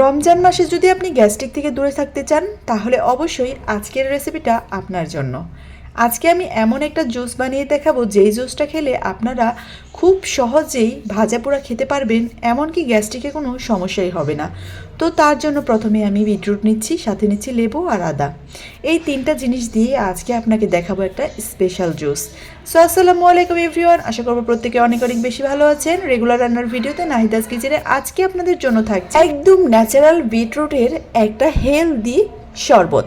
রমজান মাসে যদি আপনি গ্যাস্ট্রিক থেকে দূরে থাকতে চান, তাহলে অবশ্যই আজকের রেসিপিটা আপনার জন্য। আজকে আমি এমন একটা জুস বানিয়ে দেখাবো, যেই জুসটা খেলে আপনারা খুব সহজেই ভাজা পোড়া খেতে পারবেন, এমনকি গ্যাস্ট্রিকে কোনো সমস্যাই হবে না। তো তার জন্য প্রথমে আমি বিটরুট নিচ্ছি, সাথে নিচ্ছি লেবু আর আদা। এই তিনটা জিনিস দিয়ে আজকে আপনাকে দেখাবো একটা স্পেশাল জুস। সো, আসসালামু আলাইকুম এভরিওয়ান, আশা করব প্রত্যেকে অনেক অনেক বেশি ভালো আছেন। রেগুলার রান্নার ভিডিওতে নাহিদাস কিচেনে আজকে আপনাদের জন্য থাকছে একদম ন্যাচারাল বিটরুটের একটা হেলদি শরবত।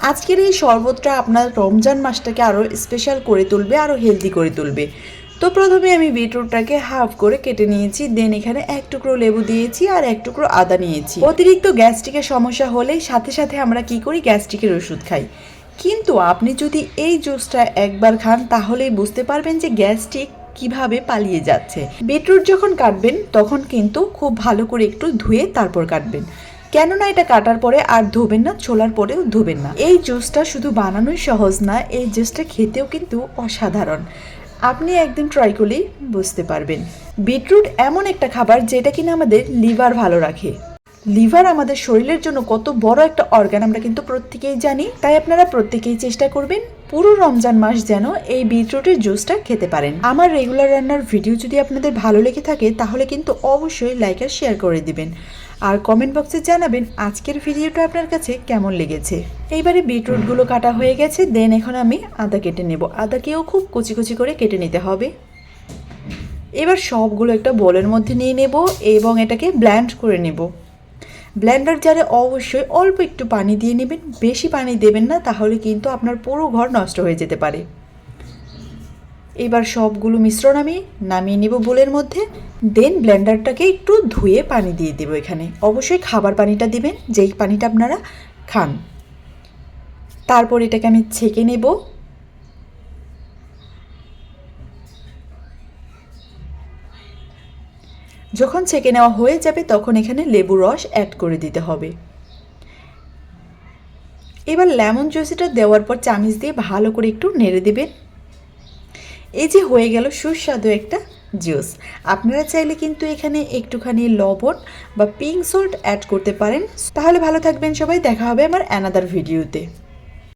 আজকের এই শরবতটা আপনার রমজান মাসটাকে আরও স্পেশাল করে তুলবে আরও হেলদি করে তুলবে। তো প্রথমে আমি বিটরুটটাকে হাফ করে কেটে নিয়েছি দেন এখানে এক টুকরো লেবু দিয়েছি আর এক টুকরো আদা নিয়েছি। অতিরিক্ত গ্যাস্ট্রিকের সমস্যা হলে সাথে সাথে আমরা কি করি, গ্যাস্ট্রিকের ওষুধ খাই। কিন্তু আপনি যদি এই জুসটা একবার খান, তাহলেই বুঝতে পারবেন যে গ্যাস্ট্রিক কীভাবে পালিয়ে যাচ্ছে। বিটরুট যখন কাটবেন, তখন কিন্তু খুব ভালো করে একটু ধুয়ে তারপর কাটবেন। কেননা এটা কাটার পরে আর ধোবেন না, ছোলার পরেও ধোবেন না। এই জুসটা শুধু বানানোই সহজ না, এই জুসটা খেতেও কিন্তু অসাধারণ। আপনি একদিন ট্রাই করলেই বুঝতে পারবেন। বিটরুট এমন একটা খাবার যেটা কিনা আমাদের লিভার ভালো রাখে। লিভার আমাদের শরীরের জন্য কত বড় একটা অর্গান আমরা কিন্তু প্রত্যেকেই জানি, তাই আপনারা প্রত্যেকেই চেষ্টা করবেন পুরো রমজান মাস যেন এই বিটরুটের জুসটা খেতে পারেন। আমার রেগুলার রান্নার ভিডিও যদি আপনাদের ভালো লেগে থাকে, তাহলে কিন্তু অবশ্যই লাইক আর শেয়ার করে দিবেন। আর কমেন্ট বক্সে জানাবেন আজকের ভিডিওটা আপনার কাছে কেমন লেগেছে। এইবারে বিটরুটগুলো কাটা হয়ে গেছে দেন এখন আমি আদা কেটে নেব। আদাকেও খুব কুচি কুচি করে কেটে নিতে হবে। এবার সবগুলো একটা বোলের মধ্যে নিয়ে নেব এবং এটাকে ব্ল্যান্ড করে নেব। ব্ল্যান্ডার জারে অবশ্যই অল্প একটু পানি দিয়ে নেবেন। বেশি পানি দেবেন না, তাহলে কিন্তু আপনার পুরো ঘর নষ্ট হয়ে যেতে পারে। এবার সবগুলো মিশ্রণ আমি নামিয়ে নেব বোলের মধ্যে। দেন ব্লেন্ডারটাকে একটু ধুয়ে পানি দিয়ে দেবো এখানে। অবশ্যই খাবার পানিটা দিবেন, যেই পানিটা আপনারা খান। তারপর এটাকে আমি ছেঁকে নেব। যখন ছেঁকে নেওয়া হয়ে যাবে, তখন এখানে লেবু রস অ্যাড করে দিতে হবে। এবার লেমন জুসিটা দেওয়ার পর চামিচ দিয়ে ভালো করে একটু নেড়ে দেবেন। এই যে হয়ে গেল সুস্বাদু একটা জুস। আপনারা চাইলে কিন্তু এখানে একটুখানি লবণ বা পিঙ্ক সল্ট অ্যাড করতে পারেন। তাহলে ভালো থাকবেন সবাই, দেখা হবে আমার অ্যানাদার ভিডিওতে